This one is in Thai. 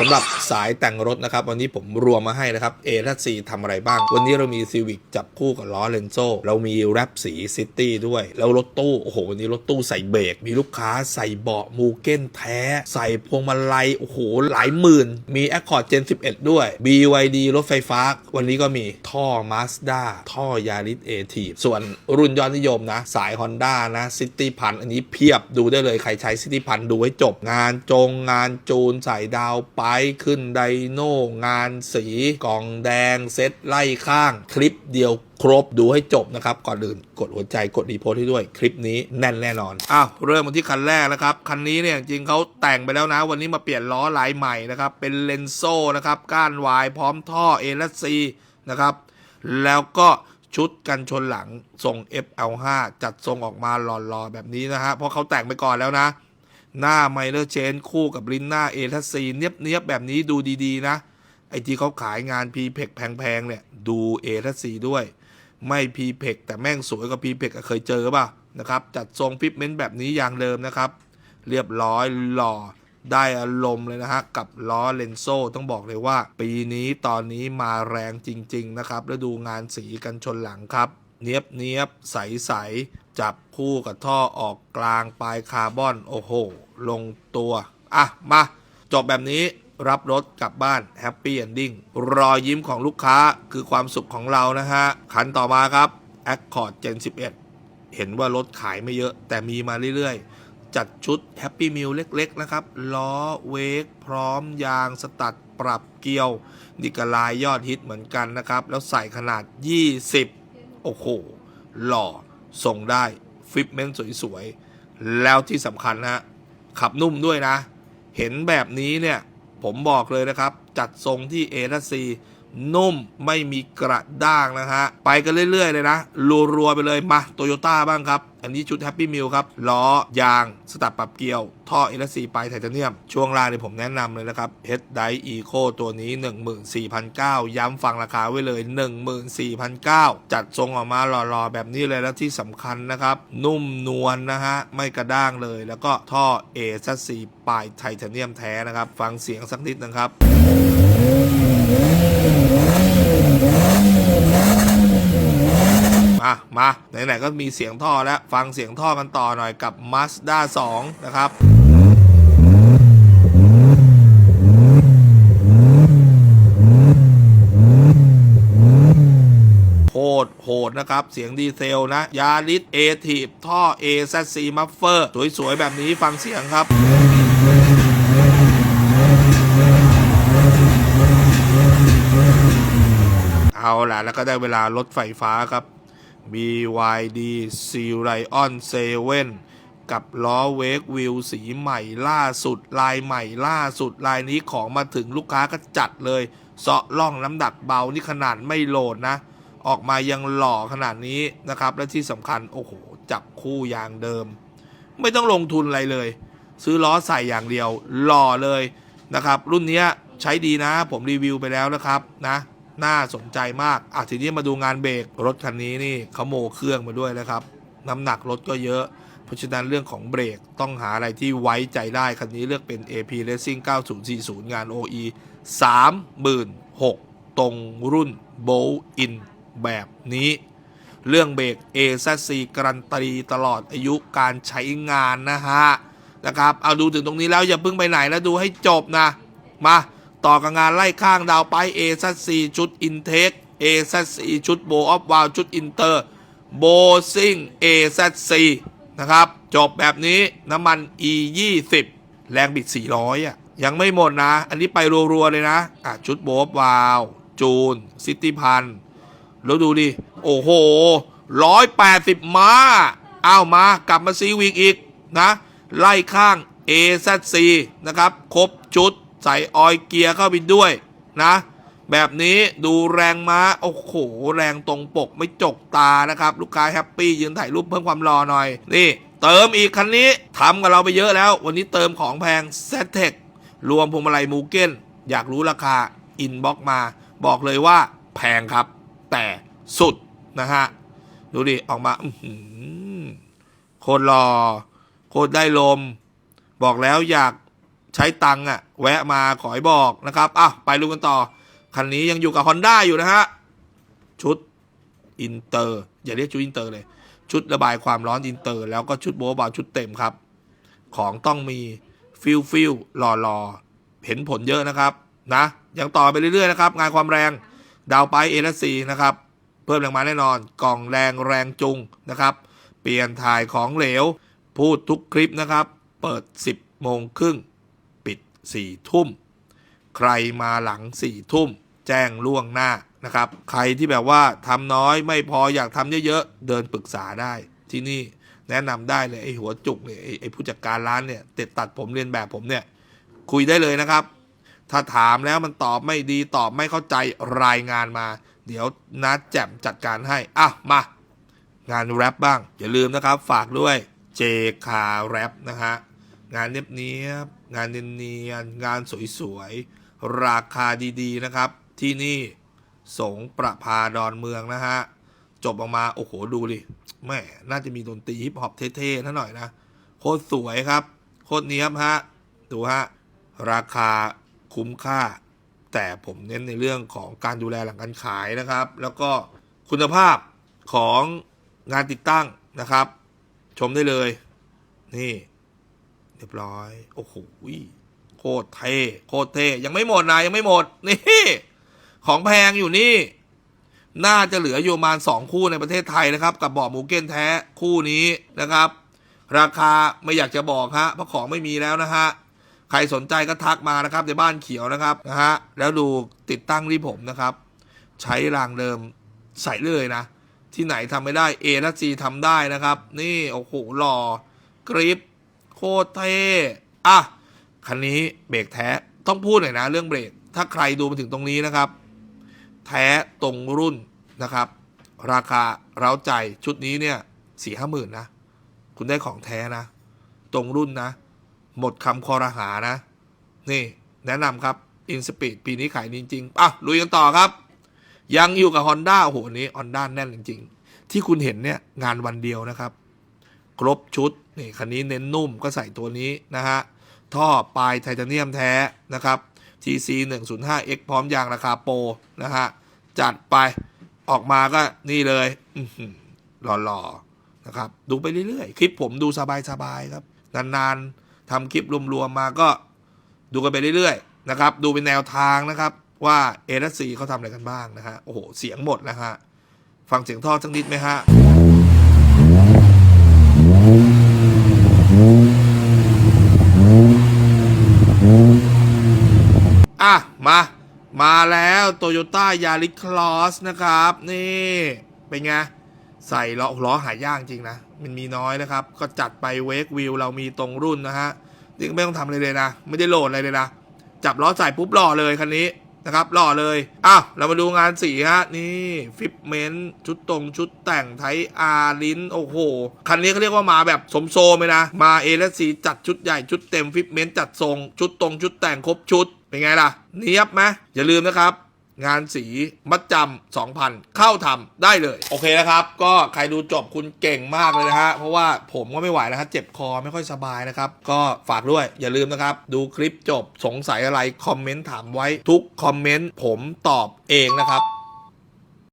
สำหรับสายแต่งรถนะครับ วันนี้ผมรวมมาให้นะครับ A และ C ทำอะไรบ้าง วันนี้เรามี Civic จับคู่กับล้อเลนโซเรามีแรปสีซิตี้ด้วย แล้วรถตู้ โอ้โห วันนี้รถตู้ใส่เบรก มีลูกค้าใส่เบาะมูเก้นแท้ ใส่พวงมาลัย โอ้โห หลายหมื่น มี Accord Gen 11 ด้วย BYD รถไฟฟ้า วันนี้ก็มีท่อ Mazda ท่อยาริสเอทีส่วนรุ่นยอดนิยมนะ สาย Honda นะ City พันอันนี้เพียบดูได้เลยใครใช้ City พันดูให้จบงานจงงานจูนใส่ดาวปไปขึ้นไดโน่งานสีกล่องแดงเซตไล่ข้างคลิปเดียวครบดูให้จบนะครับ ก่อนอื่นกดหัวใจกดรีโพสให้ด้วยคลิปนี้แน่นแน่นอนอ้าวเริ่มมาที่คันแรกนะครับ คันนี้เนี่ยจริงเขาแต่งไปแล้วนะ วันนี้มาเปลี่ยนล้อลายใหม่นะครับ เป็นเลนโซ่นะครับก้านวายพร้อมท่อ A และ C นะครับ แล้วก็ชุดกันชนหลังทรง FL5 จัดทรงออกมาหล่อๆแบบนี้นะฮะเพราะเขาแต่งไปก่อนแล้วนะ หน้าไมเลอร์เชนคู่กับลิ้นหน้าเอทัสซีเนียบเนียบๆแบบนี้ดูดีๆนะ ไอที่เขาขายงานพีเพกแพงๆเนี่ย ดูเอทัสซีด้วย ไม่พีเพกแต่แม่งสวยกว่าพีเพกเคยเจอป่ะนะครับ จัดทรงฟิปเมนต์แบบนี้อย่างเดิมนะครับ เรียบร้อยหล่อได้อารมณ์เลยนะฮะ กับล้อเลนโซ่ต้องบอกเลยว่า ปีนี้ตอนนี้มาแรงจริง ๆ นะครับ แล้วดูงานสีกันชนหลังครับ เนียบเนียบใสใส จับคู่กับท่อออกกลางปลายคาร์บอน โอ้โห ลงตัว อะ มา จบแบบนี้รับรถกลับบ้านแฮปปี้เอนดิ้งรอยยิ้มของลูกค้าคือความสุขของเรานะฮะ คันต่อมาครับ Accord Gen 11 เห็นว่ารถขายไม่เยอะ แต่มีมาเรื่อยๆ จัดชุดแฮปปี้มิลเล็กๆ นะครับ ล้อเวกพร้อมยางสตัดปรับเกียวนี่ก็ลายยอดฮิตเหมือนกันนะครับ แล้วใส่ขนาด 20 โอ้โห หล่อ ส่งได้ฟิปเมนต์สวยๆ แล้วที่สำคัญนะขับนุ่มด้วยนะ เห็นแบบนี้เนี่ย ผมบอกเลยนะครับ จัดทรงที่ A อทซีนุ่มไม่มีกระด้างนะฮะ ไปกันเรื่อยๆ เลยนะ รัวๆ ไปเลยมาโตโยต้าบ้างครับ อันนี้ชุด Happy Meal ครับ ล้อ ยาง สตับปรับเกียว ท่อ A และ C ปลายไทเทเนียม ช่วงล่างเนี่ยผมแนะนำเลยนะครับ Head Dive Eco ตัวนี้ 14,900 ย้ำฟังราคาไว้เลย 14,900 จัดทรงออกมาหล่อๆ แบบนี้เลยแล้วที่สำคัญนะครับ นุ่มนวลนนะฮะ ไม่กระด้างเลย แล้วก็ท่อ A และ C ปลายไทเทเนียมแท้นะครับ ฟังเสียงสักนิดนะครับ มามาไหนๆก็มีเสียงท่อแล้วฟังเสียงท่อกันต่อหน่อยกับ Mazda 2 นะครับโหดโหดนะครับ เสียงดีเซลนะ ยาริสเอทีฟท่อ A Z C m u f f e r สวย ๆ แบบนี้ฟังเสียงครับ เอาล่ะ แล้วก็ได้เวลารถไฟฟ้าครับ BYD s e r i o n 7กับล้อเวกวิวสีใหม่ล่าสุด ลายใหม่ล่าสุด ลายนี้ของมาถึงลูกค้าก็จัดเลยเซาะล่องน้ำหนักเบานี่ขนาดไม่โหลดนะ ออกมายังหล่อขนาดนี้นะครับ และที่สำคัญ โอ้โห จับคู่ยางเดิม ไม่ต้องลงทุนอะไรเลย ซื้อล้อใส่อย่างเดียวหล่อเลยนะครับ รุ่นนี้ใช้ดีนะ ผมรีวิวไปแล้วนะครับนะ น่าสนใจมากอะทีนี้มาดูงานเบรกรถคันนี้นี่เขาโมเครื่องมาด้วยนะครับ น้ำหนักรถก็เยอะ เพราะฉะนั้นเรื่องของเบรกต้องหาอะไรที่ไว้ใจได้ คันนี้เลือกเป็น AP Racing 9040 งาน OE 36,000ตรงรุ่น b o w In แบบนี้ เรื่องเบรก AZC การันตีตลอดอายุการใช้งานนะฮะนะครับ เอาดูถึงตรงนี้แล้วอย่าเพิ่งไปไหนนะดูให้จบนะ มา ต่อกับงานไล่ข้างดาวไป AZC ชุด Intake AZC ชุด Bow of Wow ชุด Inter b o s i n g AZC นะครับ จบแบบนี้น้ำมัน E 20แรงบิด 400อะยังไม่หมดนะ อันนี้ไปรัวๆเลยนะอะชุด Bow of Wow จูน ซิตี้พันแล้วดูดิ โอ้โหร้อยแปดสิบม้าเอามากลับมาซีวิกอีกนะ ไล่ข้าง AZC นะครับ ครบชุด ใส่ออยเกียร์เข้าไปด้วยนะ แบบนี้ดูแรงม้า โอ้โห แรงตรงปกไม่จกตานะครับ ลูกค้าแฮปปี้ยืนถ่ายรูปเพิ่มความรอหน่อย นี่ เติมอีกคันนี้ทำกับเราไปเยอะแล้ว วันนี้เติมของแพง z t e c รวมพวงมาลัยมูเก้น อยากรู้ราคาอินบ็อกมา บอกเลยว่าแพงครับ แต่สุดนะฮะ ดูดิ ออกมาโคตรหล่อโคตรได้ลม บอกแล้วอยาก ช้ตังค์อะแวะมาขอให้บอกนะครับอะไปดูกันต่อ คันนี้ยังอยู่กับ Honda อยู่นะฮะ ชุดอินเตอร์อย่าเรียกชุดอินเตอร์เลย ชุดระบายความร้อนอินเตอร์ แล้วก็ชุดโบบาชุดเต็มครับ ของต้องมีฟิลฟิลหล่อหล่อเห็นผลเยอะนะครับนะยังต่อไปเรื่อยๆนะครับ งานความแรงดาวไปเอลซีนะครับ เพิ่มแรงมาแน่นอน กล่องแรงแรงจุงนะครับ เปลี่ยนถ่ายของเหลว พูดทุกคลิปนะครับ เปิด 10โมงครึ่ง ปิด4ทุ่ม ใครมาหลัง4ทุ่ม แจ้งล่วงหน้านะครับ ใครที่แบบว่าทำน้อยไม่พออยากทำเยอะๆ เดินปรึกษาได้ที่นี่แนะนำได้เลยไอ้หัวจุกเนี่ยไอ้ผู้จัดการร้านเนี่ยต็ดตัดผมเรียนแบบผมเนี่ย คุยได้เลยนะครับ ถ้าถามแล้วมันตอบไม่ดีตอบไม่เข้าใจรายงานมา เดี๋ยวนัดแจ่มจัดการให้ อะ มางานแรปบ้าง อย่าลืมนะครับ ฝากด้วยเจคาแรปนะฮะ งานเนียบเนียบๆงานเนียนๆงานสวยๆ ราคาดีๆนะครับ ที่นี่สงประพาดอนเมืองนะฮะ จบออกมา โอ้โห ดูดิแม่น่าจะมีดนตรีฮิปฮอปเท่ๆนะหน่อยนะ โคตรสวยครับ โคตรเนี้ยบฮะ ดูฮะ ราคาคุ้มค่า แต่ผมเน้นในเรื่องของการดูแลหลังการขายนะครับ แล้วก็คุณภาพของงานติดตั้งนะครับ ชมได้เลย นี่ เรียบร้อย โอ้โหโคตรเท่โคตรเท่ยังไม่หมดนะยังไม่หมด นี่ ของแพงอยู่นี่ น่าจะเหลืออยู่ประมาณสองคู่ในประเทศไทยนะครับ กับบ่อหมูเก้นแท้คู่นี้นะครับ ราคาไม่อยากจะบอกฮะเพราะของไม่มีแล้วนะฮะใครสนใจก็ทักมานะครับ ในบ้านเขียวนะครับนะฮะแล้วดูติดตั้งที่ผมนะครับ ใช้รางเดิมใส่เลยนะ ที่ไหนทำไม่ได้ A และ G ทำได้นะครับ นี่ โอ้โหหล่อกริป โคตรเท่อะคันนี้เบรกแท้ต้องพูดหน่อยนะเรื่องเบรก ถ้าใครดูมาถึงตรงนี้นะครับ แท้ตรงรุ่นนะครับ ราคาเร้าใจชุดนี้เนี่ยสี่ห้าหมื่นนะ คุณได้ของแท้นะ ตรงรุ่นนะ หมดคำคอรหานะ นี่แนะนำครับอินสปีดปีนี้ขายจริงๆอะลุยกันต่อครับ ยังอยู่กับ Honda โอ้โหอันนี้ Honda แน่นจริง ๆ ที่คุณเห็นเนี่ยงานวันเดียวนะครับ ครบชุด นี่คันนี้เน้นนุ่มก็ใส่ตัวนี้นะฮะ ท่อปลายไทเทเนียมแท้นะครับ TC 105X พร้อมยางราคาโปรนะฮะ จัดไปออกมาก็นี่เลยอื้อหล่อๆนะครับ ดูไปเรื่อยๆ คลิปผมดูสบายๆครับ นานๆทำคลิปรวมๆมาก็ดูกันไปเรื่อยๆนะครับ ดูเป็นแนวทางนะครับ ว่าเอ s ซีเขาทำอะไรกันบ้างนะฮะ โอ้โห เสียงหมดนะฮะ ฟังเสียงท่อสักนิดไหมฮะ อะ มา มาแล้วโตโยต้ายาริคลอสนะครับ นี่ เป็นไง ใส่ล้อล้อหายากจริงนะ มันมีน้อยนะครับ ก็จัดไปเวกวิวเรามีตรงรุ่นนะฮะนี่ไม่ต้องทำอะไรเลยนะ ไม่ได้โหลดอะไรเลยนะ จับล้อใส่ปุ๊บหล่อเลยคันนี้นะครับหล่อเลยอ้าวเรามาดูงานสีฮะ นี่ฟิปเมนต์ชุดตรงชุดแต่งไทยอาร์ลิ้น โอ้โห คันนี้เขาเรียกว่ามาแบบสมโซมเลยนะ มาเอและสีจัดชุดใหญ่ชุดเต็มฟิปเมนต์จัดทรง ชุดตรงชุดแต่งครบชุด เป็นไงล่ะ เนียบไหมอย่าลืมนะครับ งานสีมัดจำ2,000 เข้าทำได้เลย โอเคนะครับ ก็ใครดูจบคุณเก่งมากเลยนะฮะ เพราะว่าผมก็ไม่ไหวแล้วครับเจ็บคอไม่ค่อยสบายนะครับ ก็ฝากด้วย อย่าลืมนะครับ ดูคลิปจบสงสัยอะไร คอมเมนต์ถามไว้ทุกคอมเมนต์ผมตอบเองนะครับ